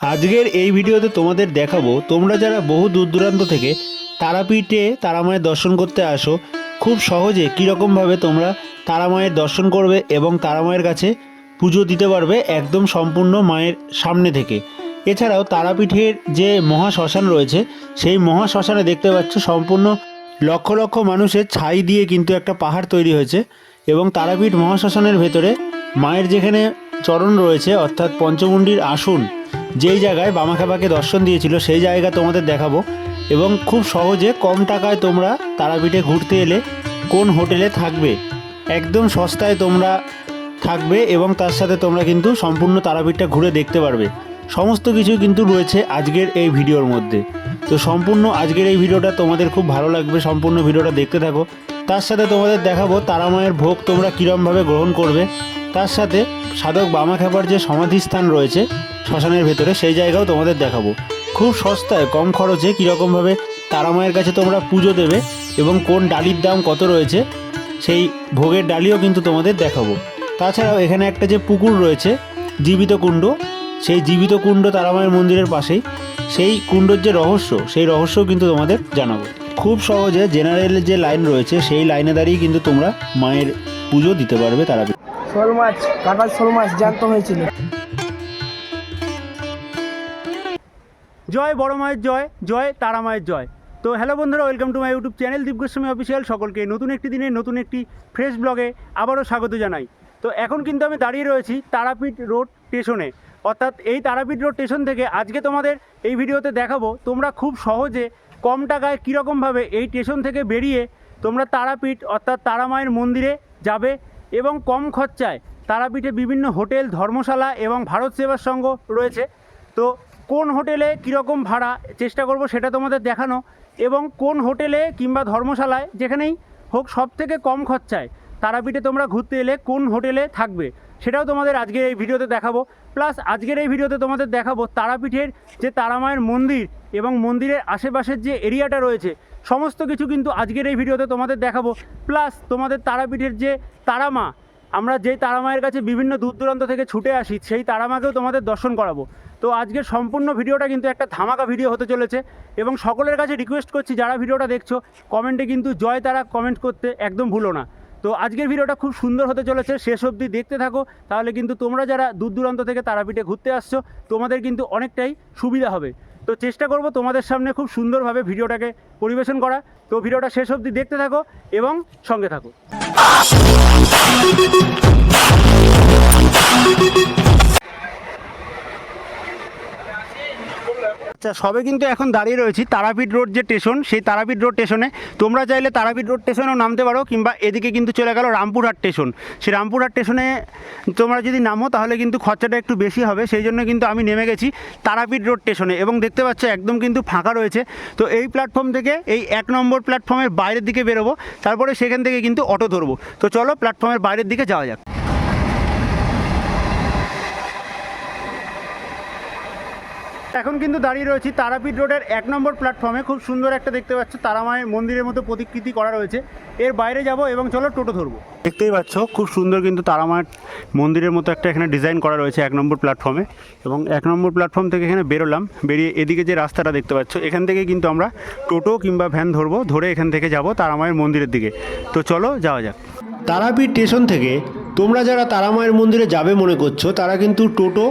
আজকের এই ভিডিওতে তোমাদের দেখাবো তোমরা যারা বহু দূর দূরান্ত থেকে তারাপীঠে তারামায়ের দর্শন করতে আসো। খুব সহজে কীরকমভাবে তোমরা তারামায়ের দর্শন করবে এবং তারামায়ের কাছে পুজো দিতে পারবে একদম সম্পূর্ণ মায়ের সামনে থেকে। এছাড়াও তারাপীঠের যে মহা শ্মশান রয়েছে, সেই মহা শ্মশানে দেখতে পাচ্ছ সম্পূর্ণ লক্ষ লক্ষ মানুষের ছাই দিয়ে কিন্তু একটা পাহাড় তৈরি হয়েছে এবং তারাপীঠ মহাশ্মশানের ভেতরে মায়ের যেখানে চরণ রয়েছে, অর্থাৎ পঞ্চমুণ্ডির আসন, যেই জায়গায় বামাখাপাকে দর্শন দিয়েছিল, সেই জায়গা তোমাদের দেখাবো। এবং খুব সহজে কম টাকায় তোমরা তারাপীঠে ঘুরতে এলে কোন হোটেলে থাকবে, একদম সস্তায় তোমরা থাকবে এবং তার সাথে তোমরা কিন্তু সম্পূর্ণ তারাপীঠটা ঘুরে দেখতে পারবে। সমস্ত কিছু কিন্তু রয়েছে আজকের এই ভিডিওর মধ্যে। তো সম্পূর্ণ আজকের এই ভিডিওটা তোমাদের খুব ভালো লাগবে, সম্পূর্ণ ভিডিওটা দেখতে থাকো। তার সাথে তোমাদের দেখাবো তারামায়ের ভোগ তোমরা কীরমভাবে গ্রহণ করবে। তার সাথে সাধক বামাখ্যাপার যে সমাধিস্থান রয়েছে, শ্মশানের ভেতরে, সেই জায়গাও তোমাদের দেখাবো। খুব সস্তায়, কম খরচে কীরকমভাবে তারামায়ের কাছে তোমরা পুজো দেবে এবং কোন ডালির দাম কত রয়েছে, সেই ভোগের ডালিও কিন্তু তোমাদের দেখাবো। তাছাড়াও এখানে একটা যে পুকুর রয়েছে, জীবিত কুণ্ড, সেই জীবিত কুণ্ড তারামায়ের মন্দিরের পাশেই, সেই কুণ্ডর যে রহস্য, সেই রহস্যও কিন্তু তোমাদের জানাব। খুব সহজে জেনারেল যে লাইন রয়েছে, সেই লাইনে দাঁড়িয়ে কিন্তু তোমরা মায়ের পুজো দিতে পারবে তারাপীঠ। শোল মাছ কাটার শোল মাছ জ্যান্ত হয়েছিল। জয় বড় মায়ের জয় জয় তারা মায়ের জয়। তো হ্যালো বন্ধুরা welcome to my YouTube channel Dip Goswami official সকলকে নতুন একটি দিনে নতুন একটি ফ্রেশ ব্লগে আবারও স্বাগত জানাই। তো এখন কিন্তু আমি দাঁড়িয়ে রয়েছি তারাপীঠ রোড স্টেশনে অর্থাৎ এই তারাপীঠ রোড স্টেশন থেকে আজকে তোমাদের এই ভিডিওতে দেখাবো তোমরা খুব সহজে কম টাকায় কীরকমভাবে এই স্টেশন থেকে বেরিয়ে তোমরা তারাপীঠ, অর্থাৎ তারামায়ের মন্দিরে যাবে এবং কম খরচায় তারাপীঠে বিভিন্ন হোটেল, ধর্মশালা এবং ভারত সেবার সংঘ রয়েছে। তো কোন হোটেলে কীরকম ভাড়া, চেষ্টা করব সেটা তোমাদের দেখানো, এবং কোন হোটেলে কিংবা ধর্মশালায় যেখানেই হোক সব থেকে কম খরচায় তারাপীঠে তোমরা ঘুরতে এলে কোন হোটেলে থাকবে, সেটাও তোমাদের আজকের এই ভিডিওতে দেখাবো। প্লাস আজকের এই ভিডিওতে তোমাদের দেখাবো তারাপীঠের যে তারামায়ের মন্দির এবং মন্দিরের আশেপাশের যে এরিয়াটা রয়েছে, সমস্ত কিছু কিন্তু আজকের এই ভিডিওতে তোমাদের দেখাবো। প্লাস তোমাদের তারাপীঠের যে তারামা, আমরা যেই তারামায়ের কাছে বিভিন্ন দূর দূরান্ত থেকে ছুটে আসি, সেই তারামাকেও তোমাদের দর্শন করাবো। তো আজকের সম্পূর্ণ ভিডিওটা কিন্তু একটা ধামাকা ভিডিও হতে চলেছে এবং সকলের কাছে রিকোয়েস্ট করছি, যারা ভিডিওটা দেখছ কমেন্টে কিন্তু জয় তারা কমেন্ট করতে একদম ভুলো না। তো আজকের ভিডিওটা খুব সুন্দর হতে চলেছে, শেষ অবধি দেখতে থাকো, তাহলে কিন্তু তোমরা যারা দূর দূরান্ত থেকে তারাপীঠে ঘুরতে আসছো, তোমাদের কিন্তু অনেকটাই সুবিধা হবে। তো চেষ্টা করব তোমাদের সামনে খুব সুন্দরভাবে ভিডিওটাকে পরিবেশন করা। তো ভিডিওটা শেষ অবধি দেখতে থাকো এবং সঙ্গে থাকো। আচ্ছা সবে কিন্তু এখন দাঁড়িয়ে রয়েছি তারাপীঠ রোড যে স্টেশন সেই তারাপীঠ রোড স্টেশনে তোমরা চাইলে তারাপীঠ রোড স্টেশনেও নামতে পারো, কিংবা এদিকে কিন্তু চলে গেল রামপুরহাট স্টেশন সেই রামপুরহাট স্টেশনে তোমরা যদি নামো, তাহলে কিন্তু খরচাটা একটু বেশি হবে। সেই জন্য কিন্তু আমি নেমে গেছি তারাপীঠ রোড স্টেশনে এবং দেখতে পাচ্ছ, একদম কিন্তু ফাঁকা রয়েছে। তো এই প্ল্যাটফর্ম থেকে, এই এক নম্বর প্ল্যাটফর্মের বাইরের দিকে বেরোবো, তারপরে সেখান থেকে কিন্তু অটো ধরবো। তো চলো প্ল্যাটফর্মের বাইরের দিকে যাওয়া যাক। এখন কিন্তু দাঁড়িয়ে রয়েছি তারাপীঠ রোডের এক নম্বর প্ল্যাটফর্মে খুব সুন্দর একটা দেখতে পাচ্ছ, তারামায়ের মন্দিরের মতো প্রতিকৃতি করা রয়েছে। এর বাইরে যাব এবং চলো টোটো ধরবো। দেখতেই পাচ্ছ, খুব সুন্দর কিন্তু তারামায়ের মন্দিরের মতো একটা এখানে ডিজাইন করা রয়েছে এক নম্বর প্ল্যাটফর্মে এবং এক নম্বর প্ল্যাটফর্ম থেকে এখানে বেরোলাম, বেরিয়ে এদিকে যে রাস্তাটা দেখতে পাচ্ছ, এখান থেকে কিন্তু আমরা টোটো কিংবা ভ্যান ধরবো, ধরে এখান থেকে যাব তারামায়ের মন্দিরের দিকে। তো চলো যাওয়া যাক। তারাপীঠ স্টেশন থেকে তোমরা যারা তারামায়ের মন্দিরে যাবে মনে করছ, তারা কিন্তু টোটো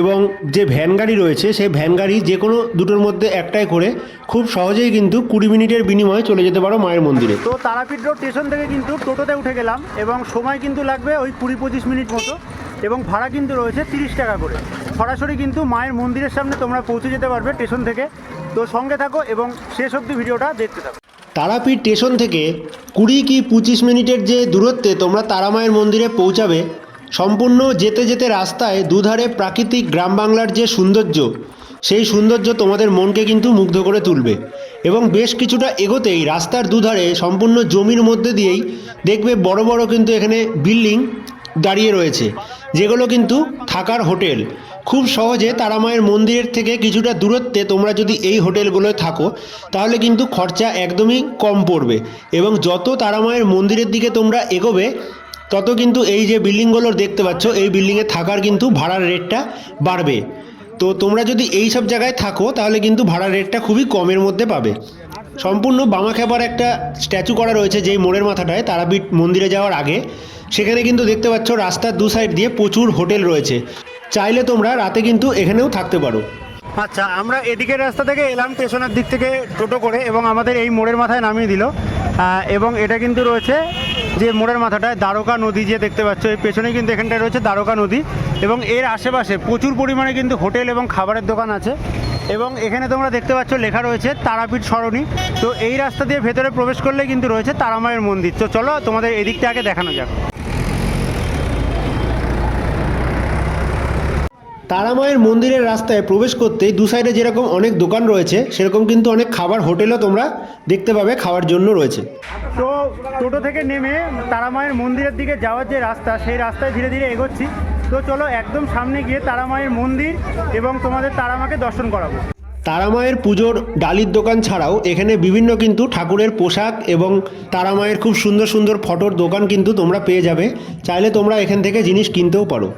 এবং যে ভ্যান গাড়ি রয়েছে, সেই ভ্যান গাড়ি যে কোনো দুটোর মধ্যে একটাই করে খুব সহজেই কিন্তু কুড়ি মিনিটের বিনিময়ে চলে যেতে পারো মায়ের মন্দিরে। তো তারাপীঠ রোড স্টেশন থেকে কিন্তু টোটোতে উঠে গেলাম এবং সময় কিন্তু লাগবে ওই কুড়ি পঁচিশ মিনিট মতো এবং ভাড়া কিন্তু রয়েছে তিরিশ টাকা করে। সরাসরি কিন্তু মায়ের মন্দিরের সামনে তোমরা পৌঁছে যেতে পারবে স্টেশন থেকে। তো সঙ্গে থাকো এবং শেষ অবধি ভিডিওটা দেখতে থাকো। তারাপীঠ স্টেশন থেকে কুড়ি কি পঁচিশ মিনিটের যে দূরত্বে তোমরা তারামায়ের মন্দিরে পৌঁছাবে, সম্পূর্ণ যেতে যেতে রাস্তায় দুধারে প্রাকৃতিক গ্রাম বাংলার যে সৌন্দর্য, সেই সৌন্দর্য তোমাদের মনকে কিন্তু মুগ্ধ করে তুলবে এবং বেশ কিছুটা এগোতেই রাস্তার দুধারে সম্পূর্ণ জমির মধ্যে দিয়েই দেখবে বড় বড় কিন্তু এখানে বিল্ডিং দাঁড়িয়ে রয়েছে। যেগুলো কিন্তু থাকার হোটেল। খুব সহজে তারামায়ের মন্দিরের থেকে কিছুটা দূরত্বে তোমরা যদি এই হোটেলগুলোয় থাকো, তাহলে কিন্তু খরচা একদমই কম পড়বে এবং যত তারামায়ের মন্দিরের দিকে তোমরা এগোবে, তত কিন্তু এই যে বিল্ডিংগুলো দেখতে পাচ্ছ, এই বিল্ডিংয়ে থাকার কিন্তু ভাড়ার রেটটা বাড়বে। তো তোমরা যদি এই সব জায়গায় থাকো, তাহলে কিন্তু ভাড়ার রেটটা খুবই কমের মধ্যে পাবে। সম্পূর্ণ বামাখ্যাপার একটা স্ট্যাচু করা রয়েছে যেই মোড়ের মাথাটায়, তারাপীঠ মন্দিরে যাওয়ার আগে। সেখানে কিন্তু দেখতে পাচ্ছ রাস্তার দু সাইড দিয়ে প্রচুর হোটেল রয়েছে। চাইলে তোমরা রাতে কিন্তু এখানেও থাকতে পারো। আচ্ছা আমরা এদিকের রাস্তা থেকে এলাম, স্টেশনের দিক থেকে টোটো করে এবং আমাদের এই মোড়ের মাথায় নামিয়ে দিল। এবং এটা কিন্তু রয়েছে যে মোড়ের মাথাটায় দ্বারকা নদী যে দেখতে পাচ্ছ এই পেছনে কিন্তু এখানটায় রয়েছে দ্বারকা নদী। এবং এর আশেপাশে প্রচুর পরিমাণে কিন্তু হোটেল এবং খাবারের দোকান আছে। এবং এখানে তোমরা দেখতে পাচ্ছ লেখা রয়েছে তারাপীঠ সরণি। তো এই রাস্তা দিয়ে ভেতরে প্রবেশ করলে কিন্তু রয়েছে তারামায়ের মন্দির। তো চলো তোমাদের এদিকটা আগে দেখানো যাক। তারামায়ের মন্দিরের রাস্তায় প্রবেশ করতেই দু সাইডে যেরকম অনেক দোকান রয়েছে সেরকম কিন্তু অনেক খাবার হোটেলও তোমরা দেখতে পাবে খাওয়ার জন্য রয়েছে। তো টোটো থেকে নেমে তারামায়ের মন্দিরের দিকে যাওয়ার যে রাস্তা সেই রাস্তায় ধীরে ধীরে এগোচ্ছি। তো চলো একদম সামনে গিয়ে তারামায়ের মন্দির এবং তোমাদের তারামাকে দর্শন করাবো। তারামায়ের পুজোর ডালির দোকান ছাড়াও এখানে বিভিন্ন কিন্তু ঠাকুরের পোশাক এবং তারামায়ের খুব সুন্দর সুন্দর ফটোর দোকান কিন্তু তোমরা পেয়ে যাবে। চাইলে তোমরা এখান থেকে জিনিস কিনতেও পারো।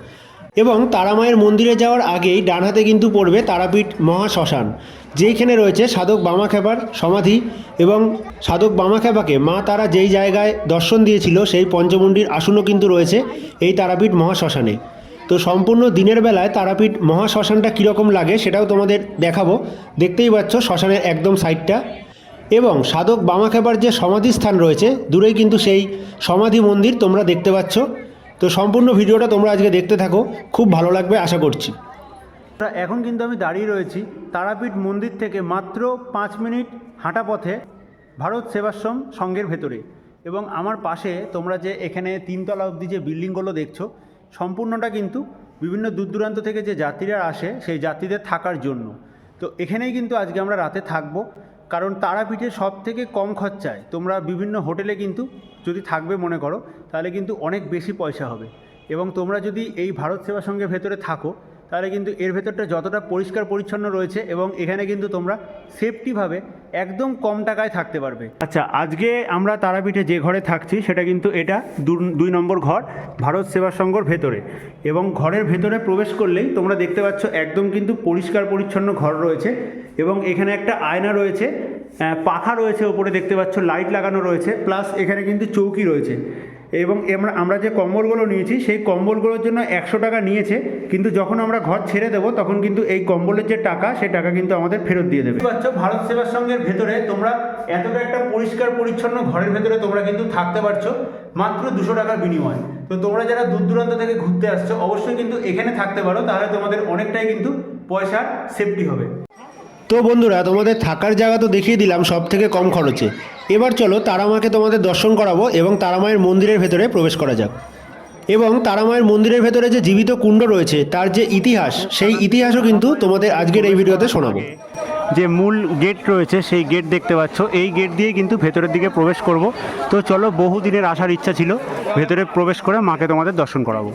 এবং তারামায়ের মন্দিরে যাওয়ার আগেই ডান হাতে কিন্তু পড়বে তারাপীঠ মহাশ্মশান, যেইখানে রয়েছে সাধক বামাখ্যাপার সমাধি এবং সাধক বামাখ্যাপাকে মা তারা যেই জায়গায় দর্শন দিয়েছিল সেই পঞ্চমুণ্ডির আসনও কিন্তু রয়েছে এই তারাপীঠ মহাশ্মশানে। তো সম্পূর্ণ দিনের বেলায় তারাপীঠ মহাশ্মশানটা কীরকম লাগে সেটাও তোমাদের দেখাবো। দেখতেই পাচ্ছ শ্মশানের একদম সাইডটা। এবং সাধক বামাখ্যাপার যে সমাধি স্থান রয়েছে, দূরেই কিন্তু সেই সমাধি মন্দির তোমরা দেখতে পাচ্ছ। তো সম্পূর্ণ ভিডিওটা তোমরা আজকে দেখতে থাকো, খুব ভালো লাগবে, আশা করছি। এখন কিন্তু আমি দাঁড়িয়ে রয়েছি তারাপীঠ মন্দির থেকে মাত্র পাঁচ মিনিট হাঁটা পথে ভারত সেবাশ্রম সংঘের ভেতরে। এবং আমার পাশে তোমরা যে এখানে তিনতলা অবধি যে বিল্ডিংগুলো দেখছ সম্পূর্ণটা কিন্তু বিভিন্ন দূর দূরান্ত থেকে যে যাত্রীরা আসে, সেই যাত্রীদের থাকার জন্য। তো এখানেই কিন্তু আজকে আমরা রাতে থাকব, কারণ তারাপীঠে সব থেকে কম খরচায় তোমরা বিভিন্ন হোটেলে কিন্তু যদি থাকবে মনে করো, তাহলে কিন্তু অনেক বেশি পয়সা হবে। এবং তোমরা যদি এই ভারত সেবা সঙ্গে ভেতরে থাকো তাহলে কিন্তু এর ভেতরটা যতটা পরিষ্কার পরিচ্ছন্ন রয়েছে এবং এখানে কিন্তু তোমরা সেফটিভাবে একদম কম টাকায় থাকতে পারবে। আচ্ছা আজকে আমরা তারাপীঠে যে ঘরে থাকছি, সেটা কিন্তু এটা দুই নম্বর ঘর, ভারত সেবা সংঘর ভেতরে। এবং ঘরের ভেতরে প্রবেশ করলেই তোমরা দেখতে পাচ্ছ একদম কিন্তু পরিষ্কার পরিচ্ছন্ন ঘর রয়েছে এবং এখানে একটা আয়না রয়েছে পাখা রয়েছে ওপরে দেখতে পাচ্ছ, লাইট লাগানো রয়েছে, প্লাস এখানে কিন্তু চৌকি রয়েছে। এবং আমরা আমরা যে কম্বলগুলো নিয়েছি, সেই কম্বলগুলোর জন্য একশো টাকা নিয়েছে, কিন্তু যখন আমরা ঘর ছেড়ে দেবো, তখন কিন্তু এই কম্বলের যে টাকা, সেই টাকা কিন্তু আমাদের ফেরত দিয়ে দেবে। পাচ্ছ ভারত সেবার সংঘের ভেতরে তোমরা এতটা একটা পরিষ্কার, পরিচ্ছন্ন ঘরের ভেতরে তোমরা কিন্তু থাকতে পারছ, মাত্র দুশো টাকার বিনিময়ে। তো তোমরা যারা দূর দূরান্ত থেকে ঘুরতে আসছো, অবশ্যই কিন্তু এখানে থাকতে পারো, তাহলে তোমাদের অনেকটাই কিন্তু পয়সার সেফটি হবে। তো বন্ধুরা, তোমাদের থাকার জায়গা তো দেখিয়ে দিলাম সব থেকে কম খরচে। এবার চলো তারামাকে তোমাদের দর্শন করাবো এবং তারামায়ের মন্দিরের ভেতরে প্রবেশ করা যাক। এবং তারামায়ের মন্দিরের ভেতরে যে জীবিত কুণ্ড রয়েছে, তার যে ইতিহাস, সেই ইতিহাসও কিন্তু তোমাদের আজকের এই ভিডিওতে শোনাবো। যে মূল গেট রয়েছে, সেই গেট দেখতে পাচ্ছ। এই গেট দিয়ে কিন্তু ভেতরের দিকে প্রবেশ করব। তো চলো বহু দিনের আসার ইচ্ছা ছিল, ভেতরে প্রবেশ করে মাকে তোমাদের দর্শন করাবো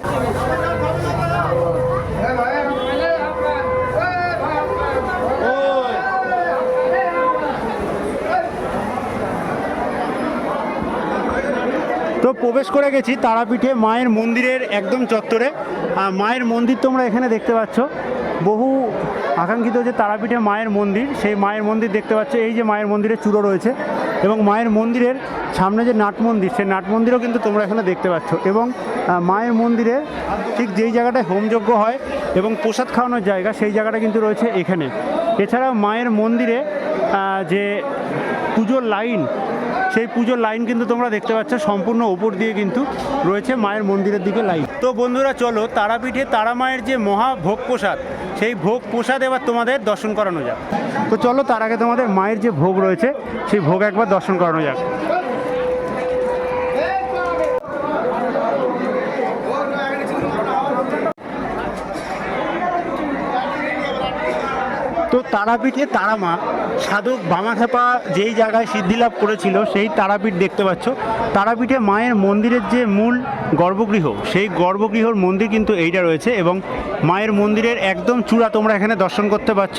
তো প্রবেশ করে গেছি তারাপীঠে মায়ের মন্দিরের একদম চত্বরে। মায়ের মন্দির তোমরা এখানে দেখতে পাচ্ছ। বহু আকাঙ্ক্ষিত যে তারাপীঠে মায়ের মন্দির, সেই মায়ের মন্দির দেখতে পাচ্ছ। এই যে মায়ের মন্দিরের চূড়ো রয়েছে এবং মায়ের মন্দিরের সামনে যে নাট মন্দির, সেই নাট মন্দিরও কিন্তু তোমরা এখানে দেখতে পাচ্ছ। এবং মায়ের মন্দিরে ঠিক যেই জায়গাটায় হোমযজ্ঞ হয় এবং প্রসাদ খাওয়ানোর জায়গা, সেই জায়গাটা কিন্তু রয়েছে এখানে। এছাড়াও মায়ের মন্দিরে যে পুজোর লাইন সেই পুজোর লাইন কিন্তু তোমরা দেখতে পাচ্ছ, সম্পূর্ণ ওপর দিয়ে কিন্তু রয়েছে মায়ের মন্দিরের দিকে লাইন। তো বন্ধুরা, চলো তারাপীঠে তারা মায়ের যে মহা ভোগ প্রসাদ, সেই ভোগ প্রসাদ এবার তোমাদের দর্শন করানো যাক। তো চলো তার আগে তোমাদের মায়ের যে ভোগ রয়েছে, সেই ভোগ একবার দর্শন করানো যাক। তো তারাপীঠে তারামা সাধক বামাখ্যাপা যেই জায়গায় সিদ্ধিলাভ করেছিল, সেই তারাপীঠ দেখতে পাচ্ছ। তারাপীঠে মায়ের মন্দিরের যে মূল গর্ভগৃহ, সেই গর্ভগৃহর মন্দির কিন্তু এইটা রয়েছে এবং মায়ের মন্দিরের একদম চূড়া তোমরা এখানে দর্শন করতে পারছ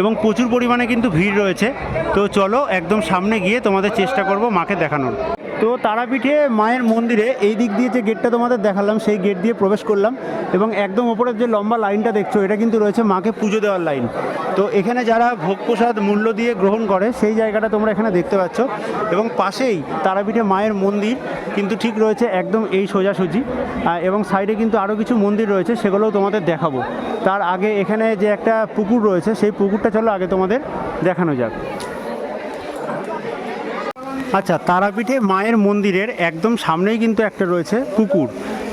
এবং প্রচুর পরিমাণে কিন্তু ভিড় রয়েছে। তো চলো একদম সামনে গিয়ে তোমাদের চেষ্টা করব মাকে দেখানোর। তো তারাপীঠে মায়ের মন্দিরে এই দিক দিয়ে যে গেটটা তোমাদের দেখালাম, সেই গেট দিয়ে প্রবেশ করলাম এবং একদম ওপরের যে লম্বা লাইনটা দেখছ, এটা কিন্তু রয়েছে মাকে পুজো দেওয়ার লাইন। তো এখানে যারা ভোগ প্রসাদ মূল্য দিয়ে গ্রহণ করে, সেই জায়গাটা তোমরা এখানে দেখতে পাচ্ছ। এবং পাশেই তারাপীঠে মায়ের মন্দির কিন্তু ঠিক রয়েছে একদম এই সোজাসুজি। এবং সাইডে কিন্তু আরও কিছু মন্দির রয়েছে, সেগুলোও তোমাদের দেখাবো। তার আগে এখানে যে একটা পুকুর রয়েছে, সেই পুকুরটা চলো আগে তোমাদের দেখানো যাক। আচ্ছা তারাপীঠে মায়ের মন্দিরের একদম সামনেই কিন্তু একটা রয়েছে পুকুর।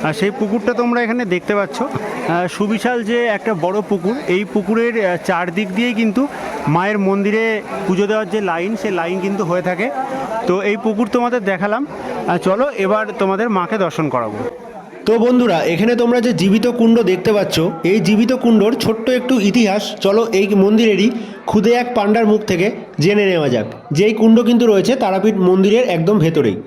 আর সেই পুকুরটা তোমরা এখানে দেখতে পাচ্ছ। সুবিশাল যে একটা বড় পুকুর, এই পুকুরের চারদিক দিয়েই কিন্তু মায়ের মন্দিরে পুজো দেওয়ার যে লাইন সে লাইন কিন্তু হয়ে থাকে। তো এই পুকুর তোমাদের দেখালাম। চলো এবার তোমাদের মাকে দর্শন করাবো। তো বন্ধুরা এখানে তোমরা যে জীবিত কুণ্ড দেখতে পাচ্ছ এই জীবিত কুণ্ডর ছোট্ট একটু ইতিহাস চলো এই মন্দিরেরই খুদে এক পাণ্ডার মুখ থেকে জেনে নেওয়া যাক যেই কুণ্ড কিন্তু রয়েছে তারাপীঠ মন্দিরের একদম ভেতরেই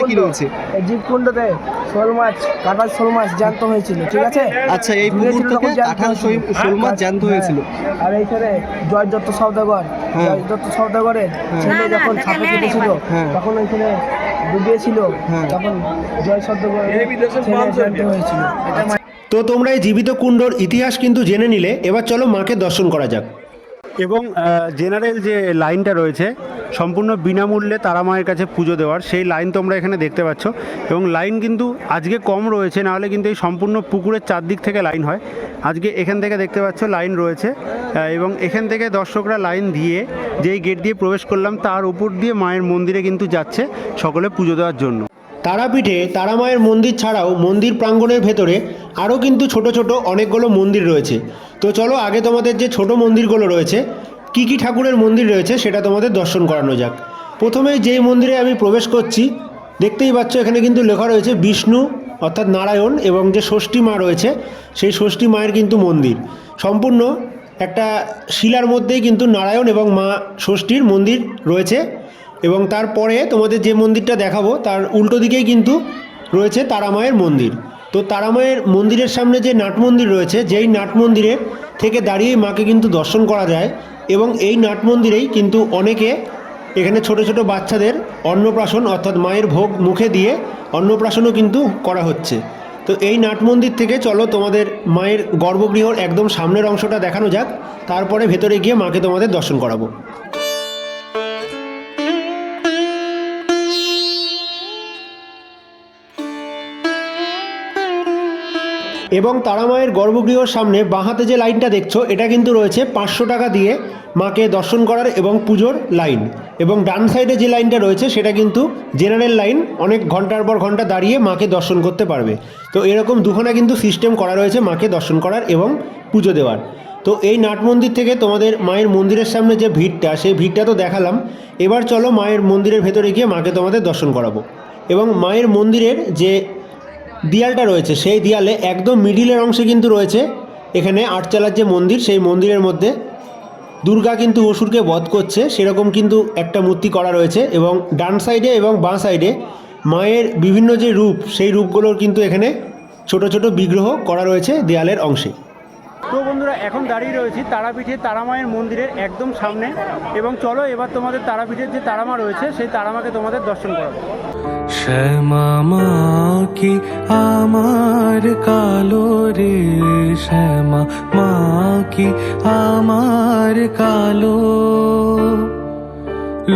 কি রয়েছে জীবকুণ্ডতে শোল মাছ কাটার শোল মাছ জ্যান্ত হয়েছিল ঠিক আছে আচ্ছা, এই পুকুর থেকে জ্যান্ত কাঁঠাল হয়েছিল। শোল- শোল মাছ জ্যান্ত হ্যাঁ। হয়েছিল। আর এইখানে জয় দত্ত সৌদাগর হ্যাঁ। জয় দত্ত সৌদাগরের ছেলে যখন ছাপে কেটেছিল হ্যাঁ। তখন ওইখানে ডুবিয়েছিল হ্যাঁ। তখন জয় সৌদাগরের হয়েছিল। তো তোমরা এই জীবিত কুণ্ডর ইতিহাস কিন্তু জেনে নিলে এবার চলো মাকে দর্শন করা যাক। এবং জেনারেল যে লাইনটা রয়েছে, সম্পূর্ণ বিনামূল্যে তারা মায়ের কাছে পুজো দেওয়ার, সেই লাইন তোমরা এখানে দেখতে পাচ্ছ। এবং লাইন কিন্তু আজকে কম রয়েছে, নাহলে কিন্তু এই সম্পূর্ণ পুকুরের চারদিক থেকে লাইন হয়। আজকে এখান থেকে দেখতে পাচ্ছ লাইন রয়েছে এবং এখান থেকে দর্শকরা লাইন দিয়ে যেই গেট দিয়ে প্রবেশ করলাম, তার উপর দিয়ে মায়ের মন্দিরে কিন্তু যাচ্ছে সকলে পুজো দেওয়ার জন্য। তারাপীঠে তারামায়ের মন্দির ছাড়াও মন্দির প্রাঙ্গণের ভেতরে আরও কিন্তু ছোট ছোট অনেকগুলো মন্দির রয়েছে। তো চলো আগে তোমাদের যে ছোট মন্দিরগুলো রয়েছে, কি কি ঠাকুরের মন্দির রয়েছে সেটা তোমাদের দর্শন করানো যাক। প্রথমে যেই মন্দিরে আমি প্রবেশ করছি, দেখতেই পাচ্ছ এখানে কিন্তু লেখা রয়েছে বিষ্ণু, অর্থাৎ নারায়ণ এবং যে ষষ্ঠী মা রয়েছে, সেই ষষ্ঠী মায়ের কিন্তু মন্দির। সম্পূর্ণ একটা শিলার মধ্যেই কিন্তু নারায়ণ এবং মা ষষ্ঠীর মন্দির রয়েছে। এবং তারপরে তোমাদের যে মন্দিরটা দেখাবো, তার উল্টো দিকেই কিন্তু রয়েছে তারামায়ের মন্দির। তো তারামায়ের মন্দিরের সামনে যে নাট মন্দির রয়েছে, যেই নাট মন্দিরে থেকে দাঁড়িয়ে মাকে কিন্তু দর্শন করা যায় এবং এই নাট মন্দিরেই কিন্তু অনেকে এখানে ছোট ছোট বাচ্চাদের অন্নপ্রাশন অর্থাৎ মায়ের ভোগ মুখে দিয়ে অন্নপ্রাশনও কিন্তু করা হচ্ছে। তো এই নাট মন্দির থেকে চলো তোমাদের মায়ের গর্ভগৃহর একদম সামনের অংশটা দেখানো যাক, তারপরে ভেতরে গিয়ে মাকে তোমাদের দর্শন করাবো। এবং তারামায়ের গর্ভগৃহর সামনে বাঁহাতে যে লাইনটা দেখছ, এটা কিন্তু রয়েছে পাঁচশো টাকা দিয়ে মাকে দর্শন করার এবং পুজোর লাইন। এবং ডান সাইডে যে লাইনটা রয়েছে, সেটা কিন্তু জেনারেল লাইন, অনেক ঘণ্টার পর ঘণ্টা দাঁড়িয়ে মাকে দর্শন করতে পারবে। তো এরকম দুখানা কিন্তু সিস্টেম করা রয়েছে মাকে দর্শন করার এবং পুজো দেওয়ার। তো এই নাট মন্দির থেকে তোমাদের মায়ের মন্দিরের সামনে যে ভিড়টা, সেই ভিড়টা তো দেখালাম। এবার চলো মায়ের মন্দিরের ভেতরে গিয়ে মাকে তোমাদের দর্শন করাবো। এবং মায়ের মন্দিরের যে দেয়ালটা রয়েছে। সেই দেয়ালে একদম মিডিলের অংশে কিন্তু রয়েছে। এখানে আটচালার যে মন্দির, সেই মন্দিরের মধ্যে দুর্গা কিন্তু অসুরকে বধ করছে। সেরকম কিন্তু একটা মূর্তি করা রয়েছে এবং ডান সাইডে এবং বাঁ সাইডে মায়ের বিভিন্ন যে রূপ, সেই রূপগুলোর কিন্তু এখানে ছোট ছোট বিগ্রহ করা রয়েছে দেয়ালের অংশে। তো বন্ধুরা, এখন দাঁড়িয়ে রয়েছি তারাপীঠে তারামায়ের মন্দিরের একদম সামনে। এবং চলো, এবার তোমাদের তারাপীঠের যে তারামা রয়েছে, সেই তারামাকে তোমাদের দর্শন করাবো। শ্যামা কি আমার কালো রে? শ্যামা মা কি আমার কালো?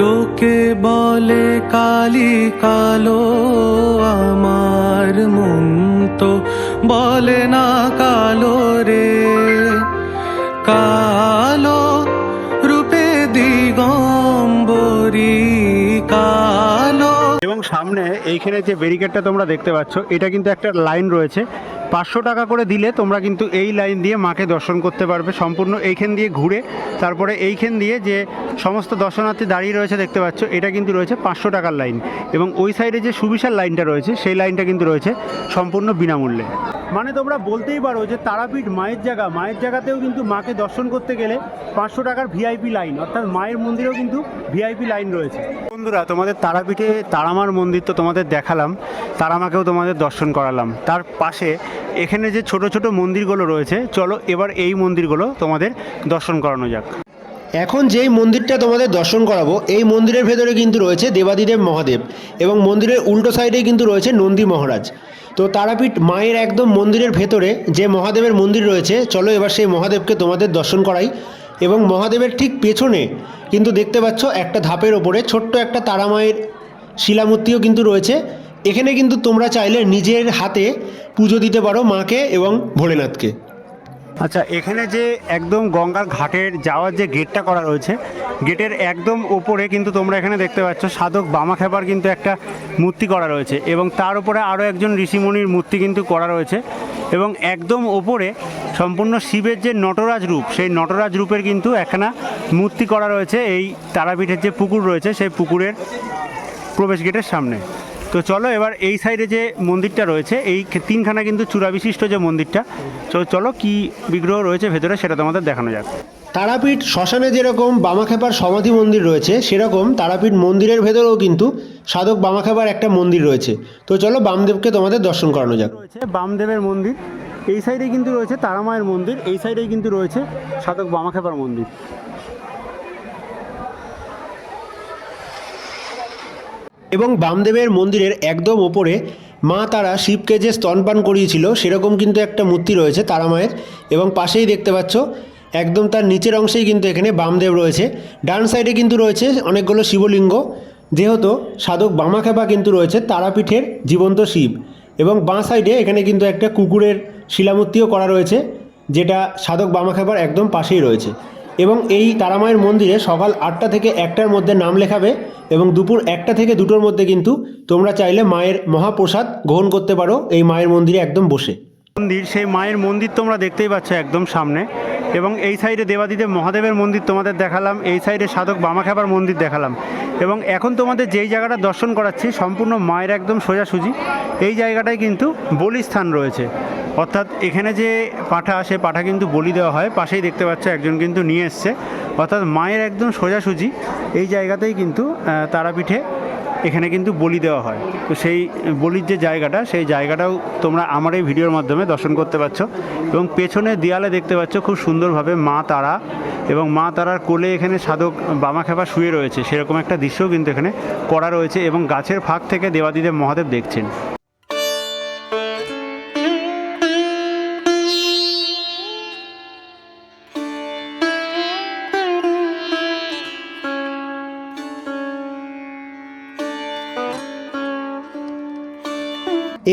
লোকে বলে কালি কালো, আমার মন তো বলে না কালো রে কালো রূপে দিগম্বরী কা সামনে এইখানে যে ব্যারিকেডটা তোমরা দেখতে পাচ্ছ, এটা কিন্তু একটা লাইন রয়েছে। পাঁচশো টাকা করে দিলে তোমরা কিন্তু এই লাইন দিয়ে মাকে দর্শন করতে পারবে। সম্পূর্ণ এইখান দিয়ে ঘুরে, তারপরে এইখান দিয়ে যে সমস্ত দর্শনার্থী দাঁড়িয়ে রয়েছে দেখতে পাচ্ছ, এটা কিন্তু রয়েছে পাঁচশো টাকার লাইন এবং ওই সাইডে যে সুবিশাল লাইনটা রয়েছে, সেই লাইনটা কিন্তু রয়েছে সম্পূর্ণ বিনামূল্যে। মানে তোমরা বলতেই পারো যে তারাপীঠ মায়ের জায়গা, মায়ের জায়গাতেও কিন্তু মাকে দর্শন করতে গেলে পাঁচশো টাকার ভিআইপি লাইন অর্থাৎ মায়ের মন্দিরেও কিন্তু ভিআইপি লাইন রয়েছে। বন্ধুরা, তোমাদের তারাপীঠে তারামার মন্দির তো তোমাদের দেখালাম তারামাকেও তোমাদের দর্শন করালাম। তার পাশে এখানে যে ছোট ছোট মন্দিরগুলো রয়েছে, চলো এবার এই মন্দিরগুলো তোমাদের দর্শন করানো যাক। এখন যেই মন্দিরটা তোমাদের দর্শন করাবো, এই মন্দিরের ভেতরে কিন্তু রয়েছে দেবাদিদেব মহাদেব এবং মন্দিরের উল্টো সাইডে কিন্তু রয়েছে নন্দী মহারাজ। তো তারাপীঠ মায়ের একদম মন্দিরের ভেতরে যে মহাদেবের মন্দির রয়েছে, চলো এবার সেই মহাদেবকে তোমাদের দর্শন করাই। এবং মহাদেবের ঠিক পেছনে কিন্তু দেখতে পাচ্ছ একটা ধাপের ওপরে ছোট্ট একটা তারা মায়ের শিলামূর্তিও কিন্তু রয়েছে। এখানে কিন্তু তোমরা চাইলে নিজের হাতে পুজো দিতে পারো মাকে এবং ভোলেনাথকে। আচ্ছা এখানে যে একদম গঙ্গার ঘাটের যাওয়ার যে গেটটা করা রয়েছে গেটের একদম ওপরে কিন্তু তোমরা এখানে দেখতে পাচ্ছ সাধক বামা খেপার কিন্তু একটা মূর্তি করা রয়েছে এবং তার উপরে আরও একজন ঋষিমণির মূর্তি কিন্তু করা রয়েছে এবং একদম ওপরে সম্পূর্ণ শিবের যে নটরাজ রূপ, সেই নটরাজ রূপের কিন্তু একখানা মূর্তি করা রয়েছে। এই তারাপীঠের যে পুকুর রয়েছে, সেই পুকুরের প্রবেশ গেটের সামনে। তো চলো এবার এই সাইডে যে মন্দিরটা রয়েছে এই তিনখানা কিন্তু চূড়া বিশিষ্ট যে মন্দিরটা তো চলো কি বিগ্রহ রয়েছে ভেতরে সেটা তোমাদের দেখানো যাক। তারাপীঠ শ্মশানে যেরকম বামাখ্যাপার সমাধি মন্দির রয়েছে সেরকম তারাপীঠ মন্দিরের ভেতরেও কিন্তু সাধক বামাখ্যাপার একটা মন্দির রয়েছে। তো চলো বামদেবকে তোমাদের দর্শন করানো যাক। রয়েছে বামদেবের মন্দির এই সাইডে কিন্তু রয়েছে তারামায়ের মন্দির এই সাইডেই কিন্তু রয়েছে সাধক বামাখ্যাপার মন্দির। এবং বামদেবের মন্দিরের একদম ওপরে মা তারা শিবকে যে স্তনপান করিয়েছিল, সেরকম কিন্তু একটা মূর্তি রয়েছে তারা মায়ের। এবং পাশেই দেখতে পাচ্ছ, একদম তার নিচের অংশেই কিন্তু এখানে বামদেব রয়েছে। ডান সাইডে কিন্তু রয়েছে অনেকগুলো শিবলিঙ্গ। যেহেতু সাধক বামাখ্যাপা কিন্তু রয়েছে তারাপীঠের জীবন্ত শিব। এবং বাঁ সাইডে এখানে কিন্তু একটা কুকুরের শিলামূর্তিও করা রয়েছে, যেটা সাধক বামাখ্যাপার একদম পাশেই রয়েছে। এবং এই তারামায়ের মন্দিরে সকাল আটটা থেকে একটার মধ্যে নাম লেখাবে এবং দুপুর একটা থেকে দুটোর মধ্যে কিন্তু তোমরা চাইলে মায়ের মহাপ্রসাদ গ্রহণ করতে পারো এই মায়ের মন্দিরে একদম বসে। মন্দির, সেই মায়ের মন্দির তোমরা দেখতেই পাচ্ছ একদম সামনে। এবং এই সাইডে দেবাদিদেব মহাদেবের মন্দির তোমাদের দেখালাম, এই সাইডে সাধক বামাখ্যাপার মন্দির দেখালাম। এবং এখন তোমাদের যেই জায়গাটা দর্শন করাচ্ছি, সম্পূর্ণ মায়ের একদম সোজাসুজি, এই জায়গাটায় কিন্তু বলিস্থান রয়েছে। অর্থাৎ এখানে যে পাঠা, সে পাঠা কিন্তু বলি দেওয়া হয়, পাশেই দেখতে পাচ্ছ একজন কিন্তু নিয়ে এসছে। অর্থাৎ মায়ের একদম সোজাসুজি, এই জায়গাতেই কিন্তু তারাপীঠে এখানে কিন্তু বলি দেওয়া হয়। তো সেই বলির যে জায়গাটা, সেই জায়গাটাও তোমরা আমার এই ভিডিওর মাধ্যমে দর্শন করতে পারছ এবং পেছনে দেয়ালে দেখতে পাচ্ছ খুব সুন্দরভাবে মা তারা এবং মা তারার কোলে এখানে সাধক বামা খেপা শুয়ে রয়েছে। সেরকম একটা দৃশ্যও কিন্তু এখানে করা রয়েছে এবং গাছের ফাঁক থেকে দেবাদিদেব মহাদেব দেখছেন।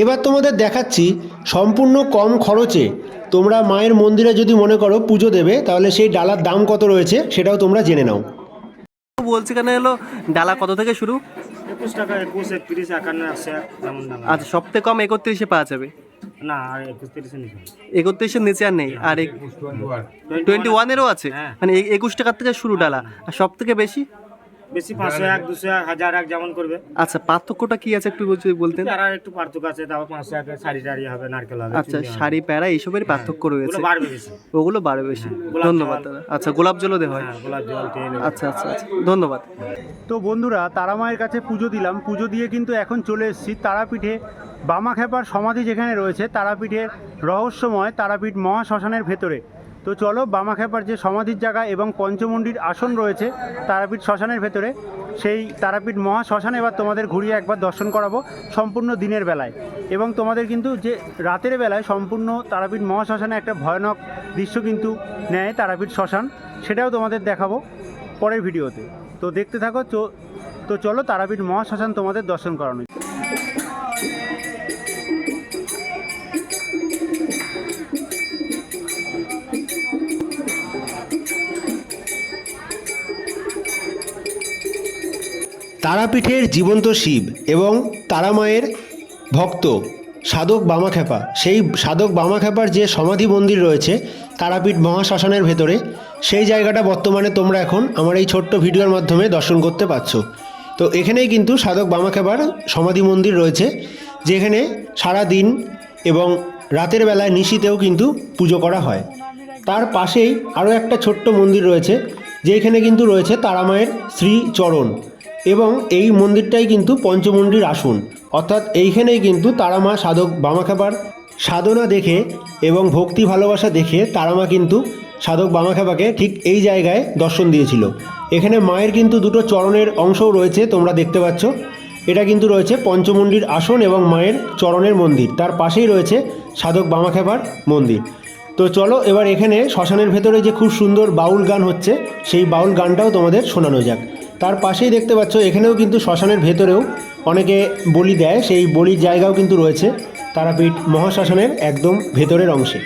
এবার তোমাদের দেখাচ্ছি সম্পূর্ণ কম খরচে তোমরা মায়ের মন্দিরে যদি মনে করো পুজো দেবে তাহলে সেই ডালার দাম কত রয়েছে সেটাও তোমরা জেনে নাও। বলছি কেন এলো? ডালা কত থেকে শুরু? একুশ টাকা একুশ একত্রিশ একান্ন একশো আচ্ছা সব থেকে কম একত্রিশে পাওয়া যাবে? না আর একত্রিশের নিচে আর নেই। আর টোয়েন্টি ওয়ানেরও আছে? হ্যাঁ। মানে একুশ টাকার থেকে শুরু ডালা। আর সব থেকে বেশি? বেশি পাঁচশো এক দুশো এক হাজার এক যেমন করবে। আচ্ছা পার্থক্যটা কি আছে একটু যদি বলতেন? আর একটু পার্থক্য আছে তারপর পাঁচশো এক শাড়ি টাড়ি হবে নারকেল হবে আচ্ছা শাড়ি প্যারা এইসবের পার্থক্য রয়েছে। বাড়বে বেশি। ওগুলো বাড়ে বেশি। ধন্যবাদ দাদা। আচ্ছা গোলাপ জলও দেওয়া হয়। হ্যাঁ গোলাপ জল তেল আচ্ছা আচ্ছা আচ্ছা ধন্যবাদ। তো বন্ধুরা তারা মায়ের কাছে পুজো দিলাম। পুজো দিয়ে কিন্তু এখন চলে এসেছি তারাপীঠে। বামাখ্যাপার সমাধি যেখানে রয়েছে তারাপীঠের রহস্যময় তারাপীঠ মহাশ্মশানের ভেতরে। তো চলো বামাখ্যাপার যে সমাধির জায়গা এবং পঞ্চমন্ডির আসন রয়েছে তারাপীঠ শ্মশানের ভেতরে, সেই তারাপীঠ মহা শ্মশান এবার তোমাদের ঘুরিয়ে একবার দর্শন করাবো সম্পূর্ণ দিনের বেলায়। এবং তোমাদের কিন্তু যে রাতের বেলায় সম্পূর্ণ তারাপীঠ মহা শ্মশানে একটা ভয়ানক দৃশ্য কিন্তু নেয় তারাপীঠ শ্মশান, সেটাও তোমাদের দেখাবো পরের ভিডিওতে। তো দেখতে থাকো তো চলো তারাপীঠ মহাশ্মশান তোমাদের দর্শন করানো তারাপীঠের জীবন্ত শিব এবং তারামায়ের ভক্ত সাধক বামাখ্যাপা। সেই সাধক বামাখ্যাপার যে সমাধি মন্দির রয়েছে, তারাপীঠ মহাশ্মশানের ভেতরে, সেই জায়গাটা বর্তমানে তোমরা এখন আমার এই ছোট্ট ভিডিওর মাধ্যমে দর্শন করতে পারছ। তো এখানেই কিন্তু সাধক বামাখ্যাপার সমাধি মন্দির রয়েছে, যেখানে সারা দিন এবং রাতের বেলায় নিশিতেও কিন্তু পুজো করা হয়। তার পাশেই আরও একটা ছোট্ট মন্দির রয়েছে, যেখানে কিন্তু রয়েছে তারামায়ের শ্রীচরণ। এবং এই মন্দিরটাই কিন্তু পঞ্চমন্ডির আসন। অর্থাৎ এইখানেই কিন্তু তারামা, সাধক বামাখ্যাপার সাধনা দেখে এবং ভক্তি ভালোবাসা দেখে তারামা কিন্তু সাধক বামাখ্যাপাকে ঠিক এই জায়গায় দর্শন দিয়েছিল। এখানে মায়ের কিন্তু দুটো চরণের অংশও রয়েছে, তোমরা দেখতে পাচ্ছ। এটা কিন্তু রয়েছে পঞ্চমন্ডির আসন এবং মায়ের চরণের মন্দির। তার পাশেই রয়েছে সাধক বামাখ্যাপার মন্দির। তো চলো এবার এখানে শ্মশানের ভেতরে যে খুব সুন্দর বাউল গান হচ্ছে, সেই বাউল গানটাও তোমাদের শোনানো যাক। তার পাশেই দেখতে পাচ্ছ, এখানেও কিন্তু শ্মশানের ভেতরেও অনেকে বলি দেয়, সেই বলির জায়গাও কিন্তু রয়েছে, তারাপীঠ মহাশ্মশানের একদম ভেতরের অংশে।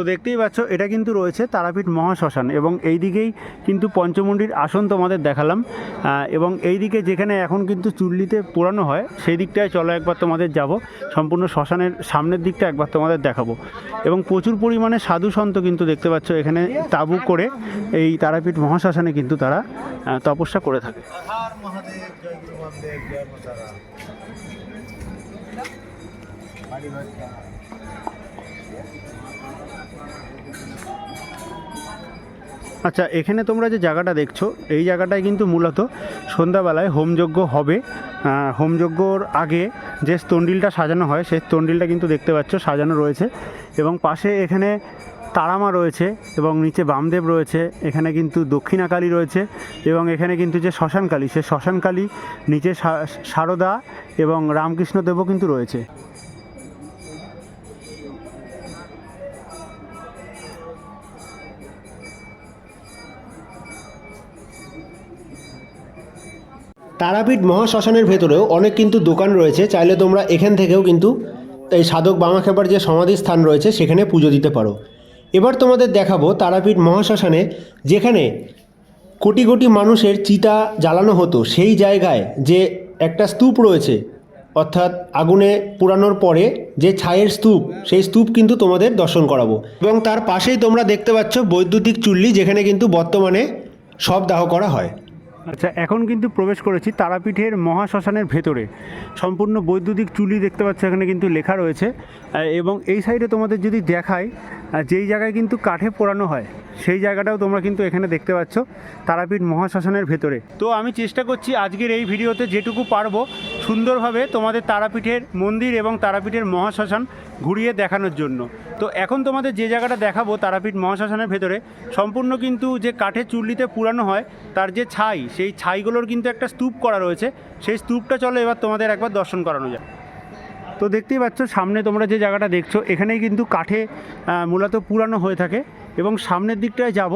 তো দেখতেই পাচ্ছ, এটা কিন্তু রয়েছে তারাপীঠ মহাশ্মশান এবং এই দিকেই কিন্তু পঞ্চমুণ্ডির আসন তোমাদের দেখালাম। এবং এই দিকে যেখানে এখন কিন্তু চুল্লিতে পোড়ানো হয়, সেই দিকটায় চলো একবার তোমাদের যাব। সম্পূর্ণ শ্মশানের সামনের দিকটা একবার তোমাদের দেখাবো। এবং প্রচুর পরিমাণে সাধু সন্ত কিন্তু দেখতে পাচ্ছ, এখানে তাঁবু করে এই তারাপীঠ মহাশ্মশানে কিন্তু তারা তপস্যা করে থাকে। আচ্ছা এখানে তোমরা যে জায়গাটা দেখছ, এই জায়গাটায় কিন্তু মূলত সন্ধ্যাবেলায় হোমযজ্ঞ হবে। হোমযজ্ঞর আগে যে স্তন্ডিলটা সাজানো হয়, সেই স্তন্ডিলটা কিন্তু দেখতে পাচ্ছ সাজানো রয়েছে। এবং পাশে এখানে তারামা রয়েছে এবং নিচে বামদেব রয়েছে, এখানে কিন্তু দক্ষিণাকালী রয়েছে এবং এখানে কিন্তু যে শ্মশানকালী সে শ্মশানকালী নিচে সারদা এবং রামকৃষ্ণদেবও কিন্তু রয়েছে। তারাপীঠ মহাশ্মশানের ভেতরেও অনেক কিন্তু দোকান রয়েছে। চাইলে তোমরা এখান থেকেও কিন্তু এই সাধক বামাখ্যাপার যে সমাধি স্থান রয়েছে, সেখানে পুজো দিতে পারো। এবার তোমাদের দেখাবো তারাপীঠ মহাশ্মশানে যেখানে কোটি কোটি মানুষের চিতা জ্বালানো হতো। সেই জায়গায় যে একটা স্তূপ রয়েছে, অর্থাৎ আগুনে পোড়ানোর পরে যে ছায়ের স্তূপ, সেই স্তূপ কিন্তু তোমাদের দর্শন করাবো। এবং তার পাশেই তোমরা দেখতে পাচ্ছ বৈদ্যুতিক চুল্লি, যেখানে কিন্তু বর্তমানে সব দাহ করা হয়। আচ্ছা এখন কিন্তু প্রবেশ করেছি তারাপীঠের মহাশ্মশানের ভেতরে। সম্পূর্ণ বৈদ্যুতিক চুলি দেখতে পাচ্ছি, এখানে কিন্তু লেখা রয়েছে। এবং এই সাইডে তোমাদের যদি দেখায় আহ, যেই জায়গায় কিন্তু কাঠে পোড়ানো হয় সেই জায়গাটাও তোমরা কিন্তু এখানে দেখতে পাচ্ছ তারাপীঠ মহাশ্মশানের ভেতরে। তো আমি চেষ্টা করছি আজকের এই ভিডিওতে যেটুকু পারব সুন্দরভাবে তোমাদের তারাপীঠের মন্দির এবং তারাপীঠের মহাশ্মশান ঘুরিয়ে দেখানোর জন্য। তো এখন তোমাদের যে জায়গাটা দেখাবো তারাপীঠ মহাশ্মশানের ভেতরে সম্পূর্ণ কিন্তু যে কাঠের চুল্লিতে পুরানো হয় তার যে ছাই সেই ছাইগুলোর কিন্তু একটা স্তূপ করা রয়েছে। সেই স্তূপটা চলো এবার তোমাদের একবার দর্শন করানো যায় তো দেখতেই পাচ্ছ, সামনে তোমরা যে জায়গাটা দেখছ, এখানেই কিন্তু কাঠে মূলত পুরানো হয়ে থাকে এবং সামনের দিকটায় যাব।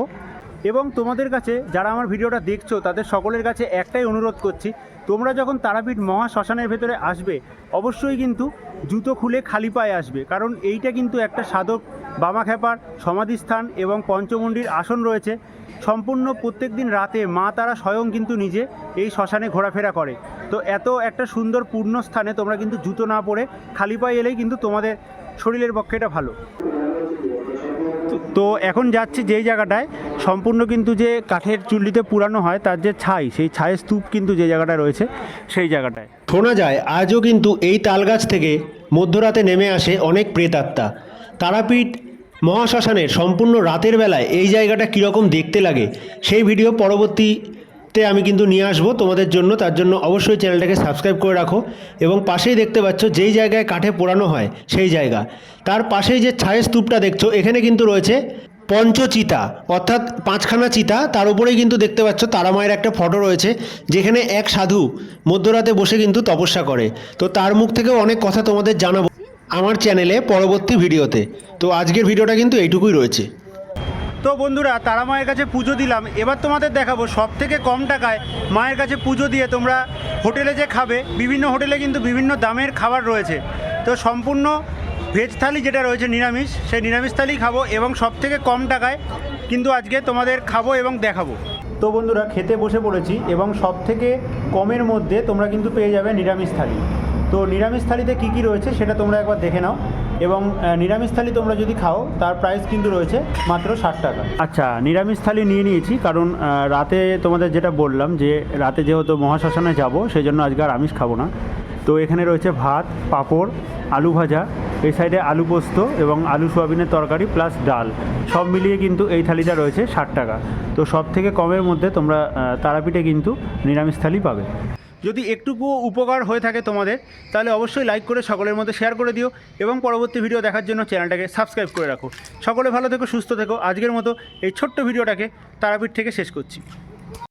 এবং তোমাদের কাছে, যারা আমার ভিডিওটা দেখছ, তাদের সকলের কাছে একটাই অনুরোধ করছি, তোমরা যখন তারাপীঠ মহা শ্মশানের ভেতরে আসবে, অবশ্যই কিন্তু জুতো খুলে খালি পায়ে আসবে। কারণ এইটা কিন্তু একটা সাধক বামাখ্যাপার সমাধিস্থান এবং পঞ্চমুণ্ডির আসন রয়েছে। সম্পূর্ণ প্রত্যেক দিন রাতে মা তারা স্বয়ং কিন্তু নিজে এই শ্মশানে ঘোরাফেরা করে। তো এত একটা সুন্দর পূর্ণ স্থানে তোমরা কিন্তু জুতো না পরে খালি পায়ে এলেই কিন্তু তোমাদের শরীরের পক্ষে এটা ভালো। তো- এখন যাচ্ছি যেই জায়গাটায়, সম্পূর্ণ কিন্তু যে কাঠের চুল্লিতে পুরানো হয়, তার যে ছাই, সেই ছায়ের স্তূপ কিন্তু যে জায়গাটা রয়েছে, সেই জায়গাটায়। শোনা যায়, আজও কিন্তু এই তালগাছ থেকে মধ্যরাতে নেমে আসে অনেক প্রেতাত্মা। তারাপীঠ মহাশ্মশানের সম্পূর্ণ রাতের বেলায় এই জায়গাটা কীরকম দেখতে লাগে, সেই ভিডিও পরবর্তীতে আমি কিন্তু নিয়ে আসব তোমাদের জন্য। তার জন্য অবশ্যই চ্যানেলটাকে সাবস্ক্রাইব করে রাখো এবং পাশেই দেখতে পাচ্ছ যেই জায়গায় কাঠে পোড়ানো হয় সেই জায়গা। তার পাশেই যে ছায়ের স্তূপটা দেখছ, এখানে কিন্তু রয়েছে পঞ্চচিতা, অর্থাৎ পাঁচখানা চিতা। তার উপরেই কিন্তু দেখতে পাচ্ছ তারামায়ের একটা ফটো রয়েছে, যেখানে এক সাধু মধ্যরাতে বসে কিন্তু তপস্যা করে। তো তার মুখ থেকেও অনেক কথা তোমাদের জানাব। আমার চ্যানেলে পরবর্তী ভিডিওতে। তো আজকের ভিডিওটা কিন্তু এইটুকুই রয়েছে। তো বন্ধুরা, তারা মায়ের কাছে পুজো দিলাম। এবার তোমাদের দেখাবো সব থেকে কম টাকায় মায়ের কাছে পুজো দিয়ে তোমরা হোটেলে যে খাবে, বিভিন্ন হোটেলে কিন্তু বিভিন্ন দামের খাবার রয়েছে। তো সম্পূর্ণ ভেজ থালি যেটা রয়েছে নিরামিষ, সেই নিরামিষ থালি খাব এবং সব থেকে কম টাকায় কিন্তু আজকে তোমাদের খাব এবং দেখাবো। তো বন্ধুরা, খেতে বসে পড়েছি এবং সব থেকে কমের মধ্যে তোমরা কিন্তু পেয়ে যাবে নিরামিষ থালি। তো নিরামিষ থালিতে কী কী রয়েছে সেটা তোমরা একবার দেখে নাও। এবং নিরামিষ থালি তোমরা যদি খাও, তার প্রাইস কিন্তু রয়েছে মাত্র ষাট টাকা। আচ্ছা নিরামিষ থালি নিয়ে নিয়েছি, কারণ রাতে তোমাদের যেটা বললাম যে, রাতে যেহেতু মহাশ্মশানে যাব সেই জন্য আজকে আর আমিষ খাব না। তো এখানে রয়েছে ভাত, পাঁপড়, আলু ভাজা, এই সাইডে আলু পোস্ত এবং আলু সোয়াবিনের তরকারি প্লাস ডাল। সব মিলিয়ে কিন্তু এই থালিটা রয়েছে ষাট টাকা। তো সব থেকে কমের মধ্যে তোমরা তারাপীঠে কিন্তু নিরামিষ থালি পাবে। যদি একটুকুও উপকার হয়ে থাকে তোমাদের, তাহলে অবশ্যই লাইক করে সকলের মধ্যে শেয়ার করে দিও এবং পরবর্তী ভিডিও দেখার জন্য চ্যানেলটাকে সাবস্ক্রাইব করে রাখো। সকলে ভালো থেকো, সুস্থ থেকো। আজকের মতো এই ছোট্ট ভিডিওটাকে তারাপীঠ থেকে শেষ করছি।